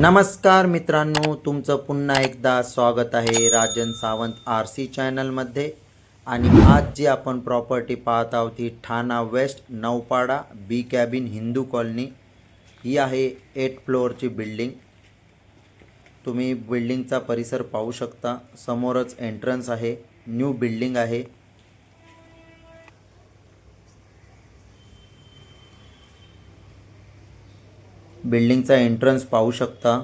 नमस्कार मित्रांनो तुमचं पुन्हा एकदा स्वागत आहे राजन सावंत आर सी चॅनलमध्ये आणि आज जी आपण प्रॉपर्टी पाहत आहोत ही Thane west Naupada B cabin Hindu colony ही आहे एट फ्लोअरची बिल्डिंग तुम्ही बिल्डिंगचा परिसर पाहू शकता. समोरच एंट्रन्स आहे. न्यू बिल्डिंग आहे. बिल्डिंगचा एंट्रन्स पाहू शकता.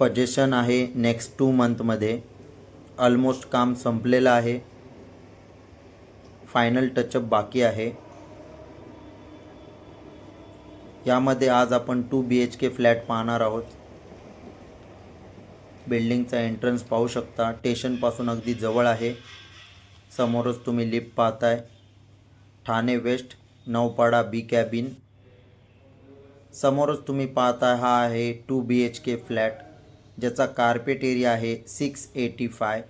पजेशन आहे नेक्स्ट टू मंथमध्ये ऑलमोस्ट काम संपलेलं आहे. फायनल टचअप बाकी आहे. यामध्ये आज आपण two B H K flat पाहणार आहोत. बिल्डिंगचा एंट्रन्स पाहू शकता. स्टेशनपासून अगदी जवळ आहे. समोरच तुम्ही लिफ्ट पाहताय. Thane west Naupada B cabin समोरच तुम्ही पाहता हा आहे two B H K flat ज्याचा कार्पेट एरिया आहे सिक्स एटी फाय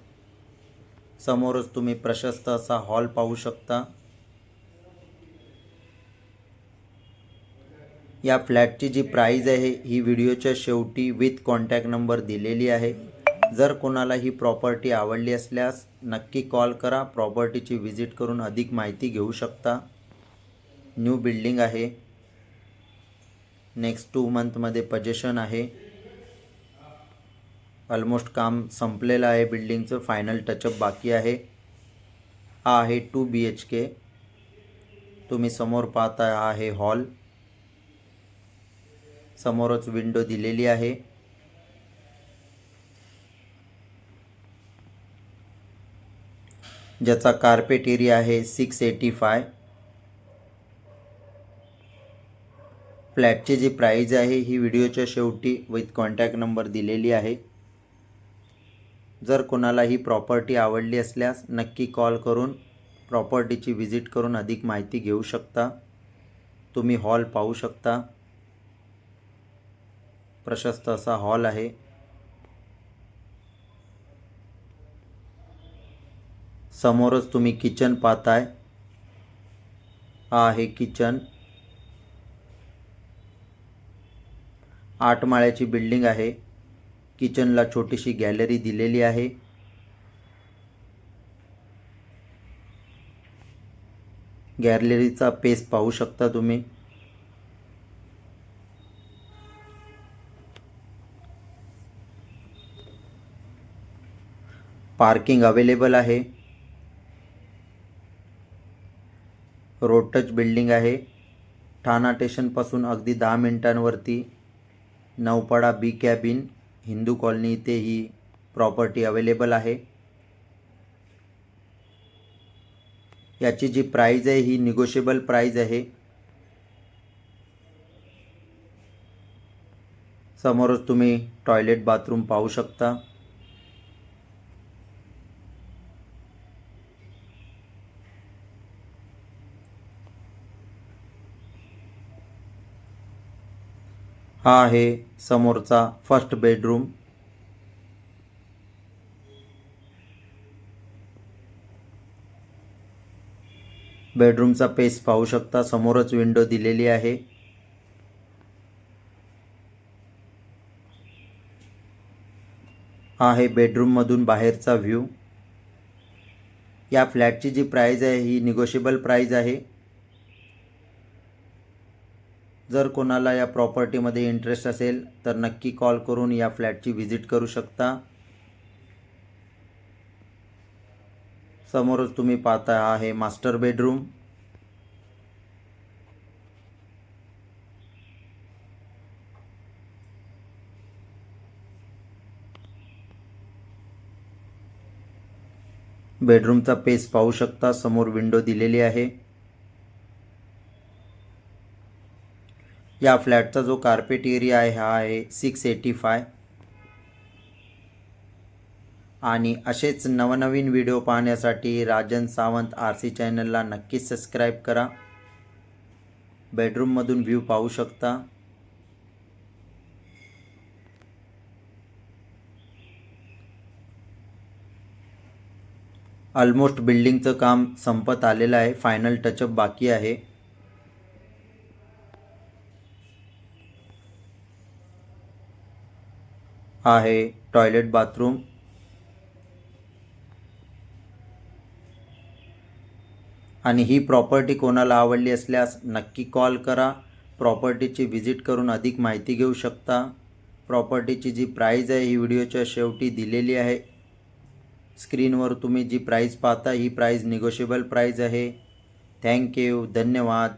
समोरच तुम्ही प्रशस्त असा हॉल पाहू शकता. या फ्लॅटची जी प्राईज आहे ही व्हिडिओच्या शेवटी विथ कॉन्टॅक्ट नंबर दिलेली आहे. जर कोणाला ही प्रॉपर्टी आवडली असल्यास नक्की कॉल करा. प्रॉपर्टीची व्हिजिट करून अधिक माहिती घेऊ शकता. न्यू बिल्डिंग आहे. नेक्स्ट टू मंथमध्ये पजेशन आहे. ऑलमोस्ट काम संपलेलं आहे. बिल्डिंगचं फायनल टचअप बाकी आहे. हा आहे टू बी एच के तुम्ही समोर पाहता हा आहे हॉल समोरच विंडो दिलेली आहे. ज्याचा कार्पेट एरिया आहे सिक्स एटी फाय फ्लॅटची जी प्राईज आहे ही व्हिडिओच्या शेवटी विथ कॉन्टॅक्ट नंबर दिलेली आहे. जर कोणाला ही प्रॉपर्टी आवडली असल्यास नक्की कॉल करून प्रॉपर्टीची व्हिजिट करून अधिक माहिती घेऊ शकता. तुम्ही हॉल पाहू शकता. प्रशस्त असा हॉल आहे. समोरच तुम्ही किचन पाहताय. हा आहे किचन आठ माळ्याची बिल्डिंग आहे. किचनला छोटीशी गॅलरी दिलेली आहे. गॅलरीचा पेस पाहू शकता तुम्ही. पार्किंग अवेलेबल आहे. रोड टच बिल्डिंग आहे. ठाणा स्टेशनपासून अगदी दहा मिनिटांवरती. Naupada B cabin Hindu colony इथे ही प्रॉपर्टी अवेलेबल आहे. याची जी प्राईज आहे ही निगोशिएबल प्राईज आहे. समोरच तुम्ही टॉयलेट बाथरूम पाहू शकता. हा आहे समोरचा फर्स्ट बेडरूम बेडरूमचा पेस पाहू शकता समोरच विंडो दिलेली आहे. हा आहे बेडरूममधून बाहेरचा व्ह्यू या फ्लॅटची जी प्राईज आहे ही निगोशिएबल प्राईज आहे. जर कोणाला या प्रॉपर्टीमध्ये इंटरेस्ट असेल तर नक्की कॉल करून या फ्लॅटची व्हिजिट करू शकता. समोरच तुम्ही पाहता हा आहे मास्टर बेडरूम. बेडरूमचा पेस पाहू शकता समोर विंडो दिलेली आहे. या फ्लॅटचा जो कार्पेट एरिया आहे हा आहे सिक्स एटी फाय आणि असेच नवनवीन व्हिडिओ पाहण्यासाठी राजन सावंत आर सी चॅनलला नक्कीच सबस्क्राईब करा. बेडरूममधून व्ह्यू पाहू शकता. ऑलमोस्ट बिल्डिंगचं काम संपत आलेलं आहे. फायनल टचअप बाकी आहे. आहे. टॉयलेट बाथरूम आणि ही प्रॉपर्टी कोणाला आवडली असल्यास नक्की कॉल करा. प्रॉपर्टीची व्हिजिट करून अधिक माहिती घेऊ शकता. प्रॉपर्टीची जी प्राईज आहे ही व्हिडिओच्या शेवटी दिलेली आहे. स्क्रीनवर तुम्ही जी प्राईज पाहता ही प्राईज निगोशिएबल प्राईज आहे. थँक्यू धन्यवाद.